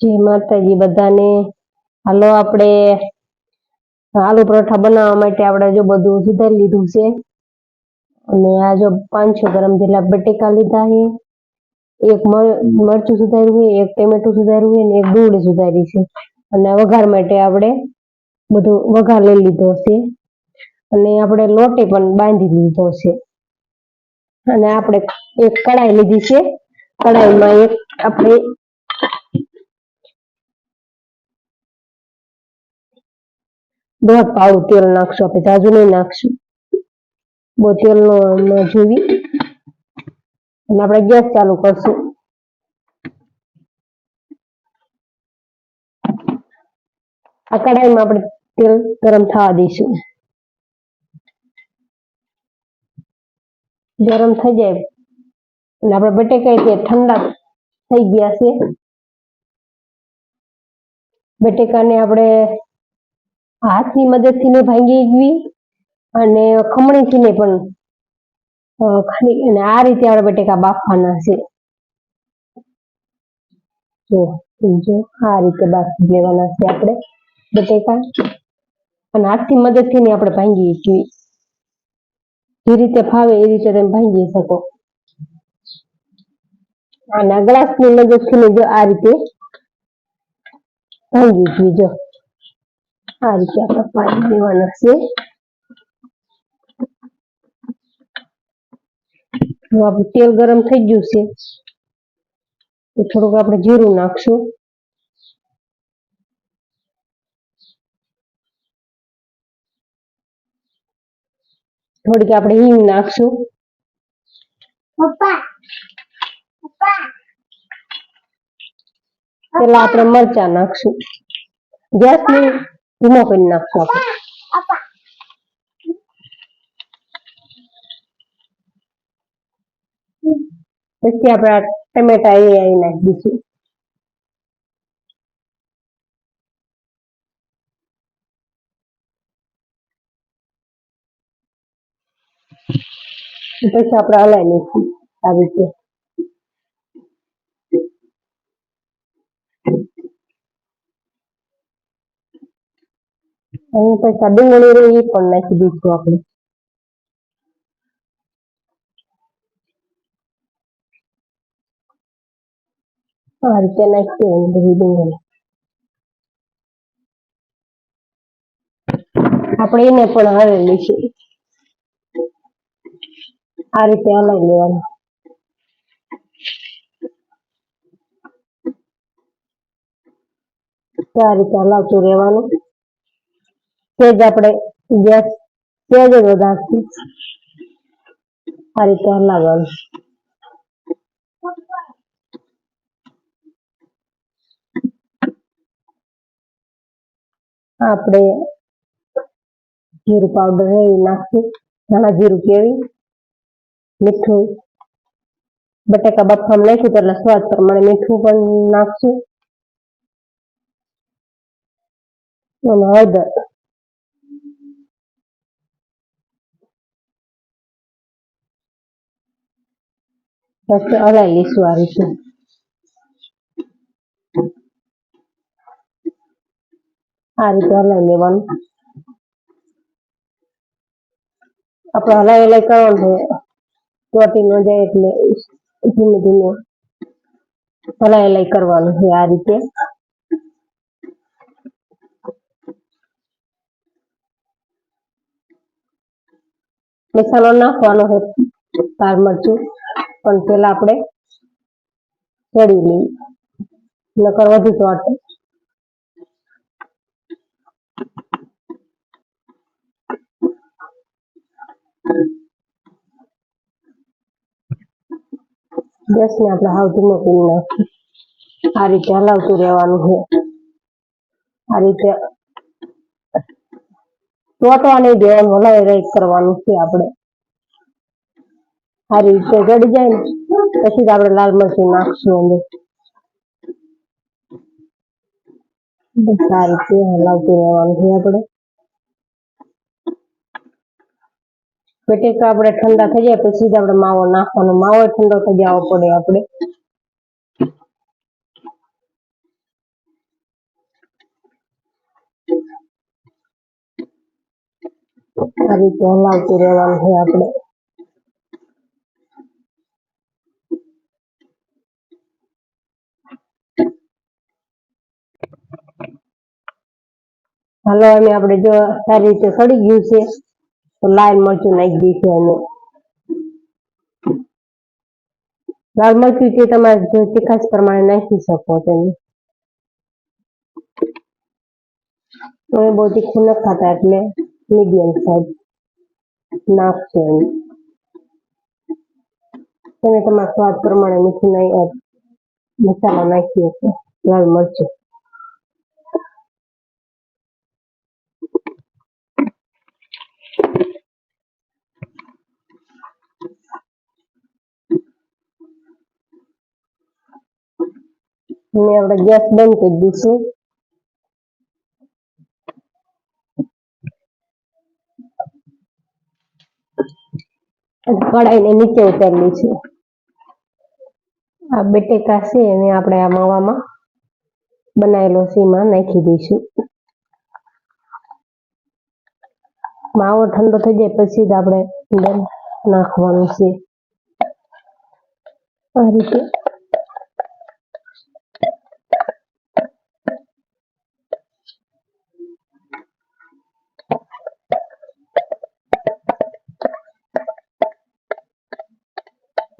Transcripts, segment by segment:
જય માતાજી બધાને. હાલો આપણે આલુ પરોઠા બનાવવા માટે આપણે જો બધું સુધારી લીધું છે. અને આ જો પાંચસો ગ્રામ જેટલા બટેકા લીધા છે. એક મરચું સુધાર્યું છે, એક ટેમેટું સુધાર્યું છે, અને એક ડુંગળી સુધારી છે. અને વઘાર માટે આપણે બધું વઘાર લઈ લીધો છે. અને આપણે લોટે પણ બાંધી લીધો છે. અને આપણે એક કડાઈ લીધી છે. કડાઈમાં એક આપણે દોઢ પાવડું તેલ નાખશું. આપણે જાજુ નહીં નાખશું. બહુ તેલનો જોવી. અને આપણે ગેસ ચાલુ કરશું. આ કડાઈમાં આપણે તેલ ગરમ થવા દઈશું. ગરમ થઈ જાય. અને આપણે બટેકા તે ઠંડા થઈ ગયા છે. બટેકાને આપણે હાથની મદદથી ને ભાંગી ગઈ અને ખમણીથી ને પણ ખાલી, અને આ રીતે આપણે બટેકા બાફવાના છે. જો જો, આ રીતે બાફી લેવાના છે આપણે બટેકા. અને હાથની મદદથી ને આપણે ભાંગી છીએ જે રીતે ફાવે એ રીતે તમે ભાંગી શકો. અને આ ગ્લાસની મદદથી જો આ રીતે ભાંગી છીએ જો. આ રીતે આપણે પાણી દેવાના છે હવે આપણું તેલ ગરમ થઈ ગયું છે। તો થોડુંક આપણે જીરું નાખશું થોડીક આપણે હિંગ નાખશું પેલા આપણે મરચા નાખશું ગેસ ને ધીમો કરી નાખશું આપણે પછી આપણે ટમેટા એ આવી નાખી દઈશું પછી આપણે હલાવી લઈશું આવી રીતે અહીં પૈસા ડુંગળી રહી, એ પણ નાખી દઈશું આપણે. આ રીતે નાખી દેવાની બધી ડુંગળી. આપણે એને પણ હવે લઈશું. આ રીતે હલાવી લેવાનું. આ રીતે હલાવતું રહેવાનું. સેજ આપણે ગેસ સેજ જ વધારશું. આ રીતે હલાવવાનું આપણે જીરું પાવડર એ નાખશું. નાના જીરું કેવી મીઠું. બટાકા બફામ નાખ્યું તો એટલે સ્વાદ પ્રમાણે મીઠું પણ નાખશું. અને હળદર. પછી હલાવી લઈશું આ રીતે આ રીતે હલાવી લેવાનું આપણે હલાવી હલાવી કરવાનું છે. ચોટી ન જાય એટલે ધીમે ધીમે હલાવી હલાવી કરવાનું છે આ રીતે. મસાલો નાખવાનો છે. પાર મરચું. પણ પેલા આપણે ચડી લઈએ. નકર વધુ ચોટે ગેસ ને આપણે હાવ ધીમો કરી નાખીએ. આ રીતે હલાવતું રહેવાનું છે. આ રીતે. ચોટવા નહીં દેવાનું હલાવી રાઈટ કરવાનું છે આપણે. સારી રીતે ગળી જાય ને, પછી આપણે લાલ મરચી નાખશું અંદર. સારી રીતે હલાવતું રહેવાનું છે આપણે. બટેકા આપણે ઠંડા થઈ જાય પછી જ આપણે માવો નાખવાનો. માવો ઠંડો થઈ જવો પડે આપણે. આ રીતે હલાવતું રહેવાનું છે આપણે. હાલો, અમે આપણે જો સારી રીતે સડી ગયું છે, તો લાલ મરચું નાખી દઈશું અમે. લાલ મરચું તે તમારે જો તીખાશ પ્રમાણે નાખી શકો તમે. અમે બહુ તીખું ન ખાતા એટલે મીડિયમ સાઈઝ નાખશો એમ તમે તમારા સ્વાદ પ્રમાણે મીઠું નાખી મસાલો નાખી શકો, લાલ મરચું. અને આપણે ગેસ બંધ કરી દઈશું. કડાઈને નીચે ઉતારી લઈશું આ બટેકા છે એને આપણે આ માવામાં બનાવેલો છે નાખી દઈશું. માવો ઠંડો થઈ જાય પછી જ આપણે અંદર નાખવાનું છે. આ રીતે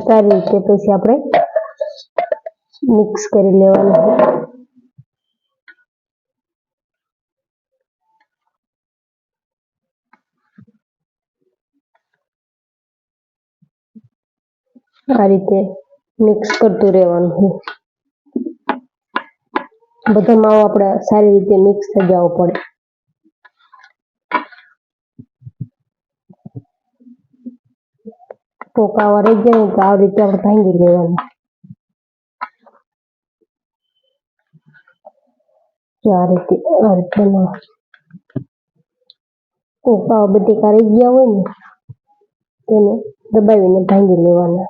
સારી રીતે પછી આપણે મિક્સ કરી લેવાનું. આ રીતે મિક્સ કરતું રહેવાનું છે બધા માવો આપણે સારી રીતે મિક્સ થઈ જવો પડે. પોકાવા રહી ગયા ને તો રીતે આપણે ભાંગી લેવાનું. આ રીતે આ રીતે પોકાવા બટેકા રહી ગયા હોય ને, તેને દબાવીને ભાંગી લેવાના.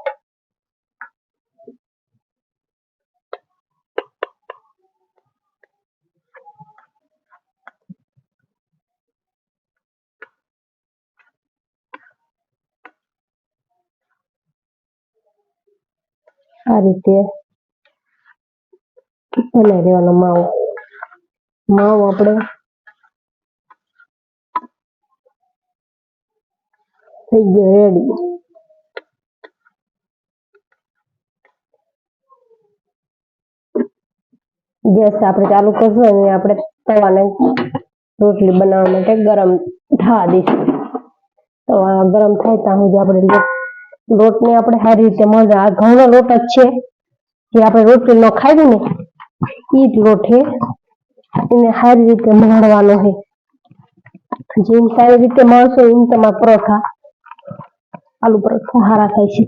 આ રીતે બનાવી દેવાનો માવો. માવો આપણે થઈ ગયો રેડી ગેસ આપણે ચાલુ કરશું અને આપણે તવાને રોટલી બનાવવા માટે ગરમ થવા દઈશું. તવા ગરમ થાય ત્યાં સુધી આપણે લોટને આપણે સારી રીતે મળે આ ઘઉંનો લોટ જ છે. જે આપણે રોટલીનો ખાવી ને એ જ લોટ છે એને સારી રીતે મળવાનો છે. જેમ સારી રીતે મળશે એમ તમારા પરોઠા, આલુ પરોઠા સારા થાય છે.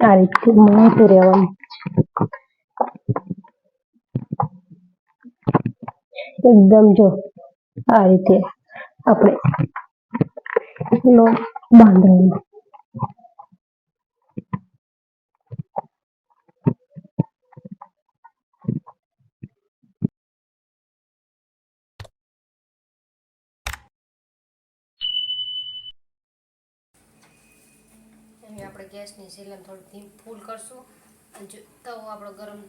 આ રીતે મળતું રહેવાનું. એકદમ જો આ રીતે આપણે લોટ બાંધણી આપણે ગેસની સિલન થોડી ધીમ ફૂલ કરશું. અને જો તવો આપણો ગરમ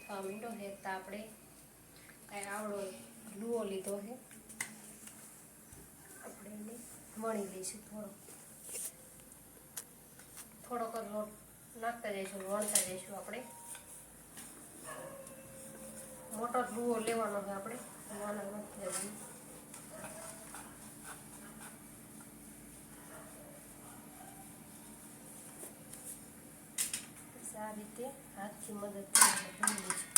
થવા માંડ્યો છે, તો આપણે કાંઈ આવડો લુઓ લીધો છે. વણી લઈશું થોડો થોડોક. જ લોટ નાખતા જઈશું, વણતા જઈશું આપણે. મોટો જ લેવાનો છે આપણે, નાના આ રીતે હાથથી મદદ કરી લઈશું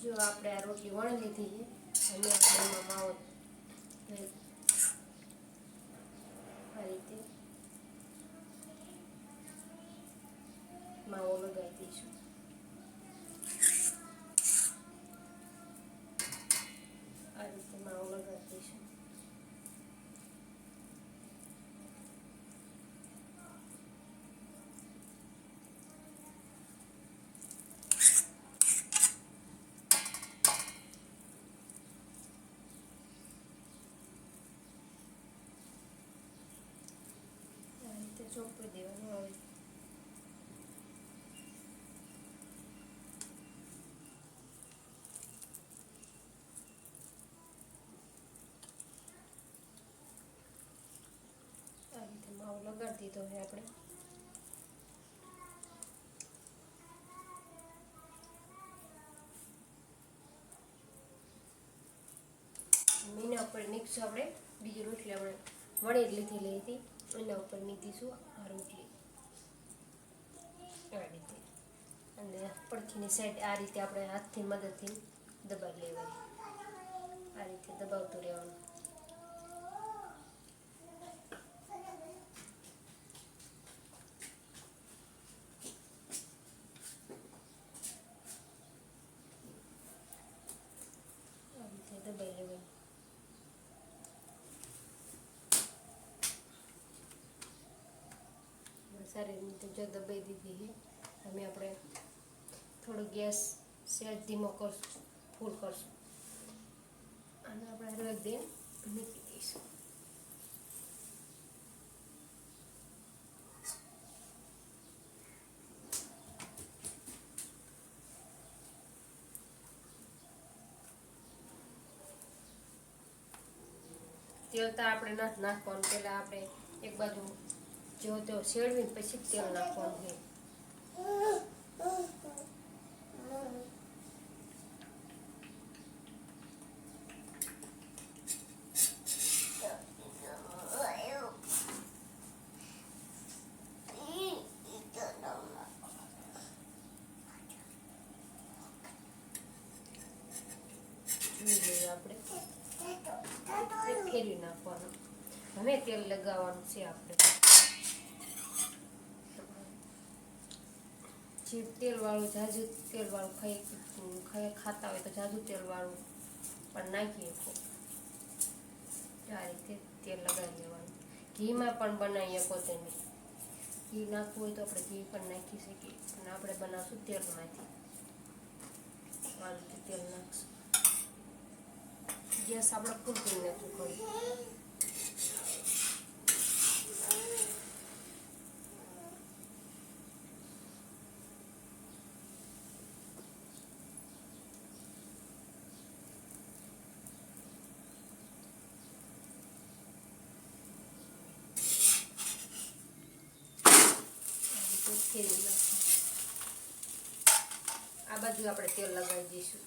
જો આપણે આ રોટલી વણી લીધી છે અને આપણે એમાં માવો આ રીતે દઈશું આ રીતે માવો લગાડી દઈશું આ રીતે ચોપડી દેવાનું આવે આ રીતે માવો લગાડી દીધો છે આપણે મીના ઉપર મિક્સ આપણે બીજી રોટલી આપણે વણી જ લીધી લઈ હતી એના ઉપર મીધીશું આ રોટલી. આ રીતે. અને પડખીની સાઈડ આ રીતે આપણે હાથથી મદદથી દબાવી લેવાની. આ રીતે દબાવતું રહેવાનું આ રીતે દબાઈ લેવાનું સારી રીતે જો દબાઈ દીધી છે અમે આપણે થોડો ગેસ સહેજ ધીમો કરશું, ફૂલ કરશું. અને આપણે હળવે દે મૂકી દઈશું. તેલ તો આપણે નથી નાખવાનું, પહેલાં આપણે એક બાજુ જો તો શેળવીને પછી તેલ નાખવાનું છે જોઈ લઈએ આપણે એટલે ફેરવી નાખવાનું હવે તેલ લગાવવાનું છે આપણે જે તેલવાળું જાજુ તેલવાળું ખાઈ ખાઈ ખાતા હોય તો જાજુ તેલવાળું પણ નાખીએ આ રીતે તેલ લગાવી લેવાનું ઘીમાં પણ બનાવી શકો તેને ઘી નાખવું હોય તો આપણે ઘી પણ નાખી શકીએ. અને આપણે બનાવશું તેલમાંથી. આ રીતે તેલ નાખશું. ગેસ આપણે ફૂલ કરી નાખવું પડે આ રીતે ફેરવી નાખવાનું. આ બાજુ આપણે તેલ લગાવી દઈશું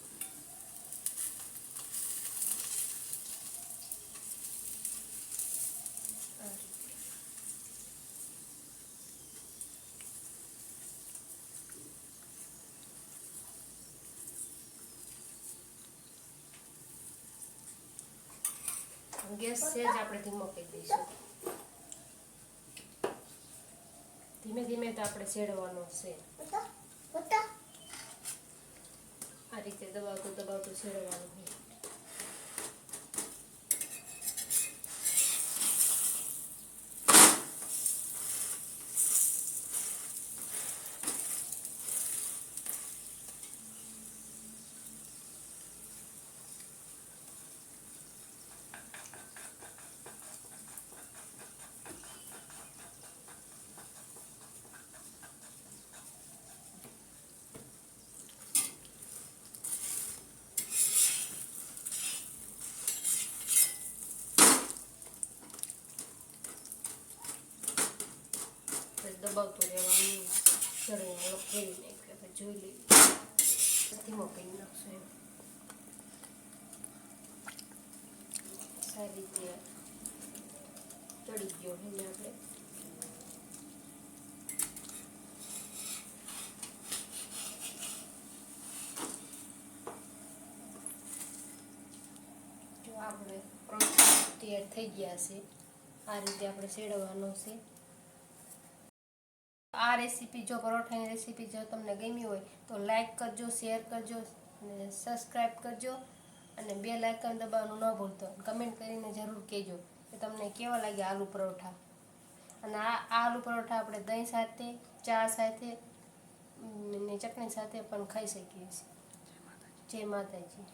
ગેસ છે સેજ આપણે ધીમો કરી દઈશું ધીમે ધીમે તો આપણે શેડવાનો છે. આ રીતે દબાવતું દબાવતું શેડવાનું છે પછી દબાવતું રહેવાનું ચડીને એનો ફેરવી નાખ્યું જોઈ લઈએ. ધીમો કરી નાખશું એમ. સારી રીતે ચડી ગયો એને આપણે. આપણે તૈયાર થઈ ગયા છે, આ રીતે આપણે સેડવાનો છે. આ રેસીપી જો પરોઠાની રેસીપી જો તમને ગમી હોય તો લાઇક કરજો, શેર કરજો અને સબસ્ક્રાઈબ કરજો અને બે લાઇકન દબાવવાનું ન ભૂલતો. કમેન્ટ કરીને જરૂર કહેજો કે તમને કેવા લાગ્યા આલુ પરોઠા. અને આ આ આલુ પરોઠા આપણે દહીં સાથે, ચા સાથે ને ચટણી સાથે પણ ખાઈ શકીએ છીએ. જય માતાજી.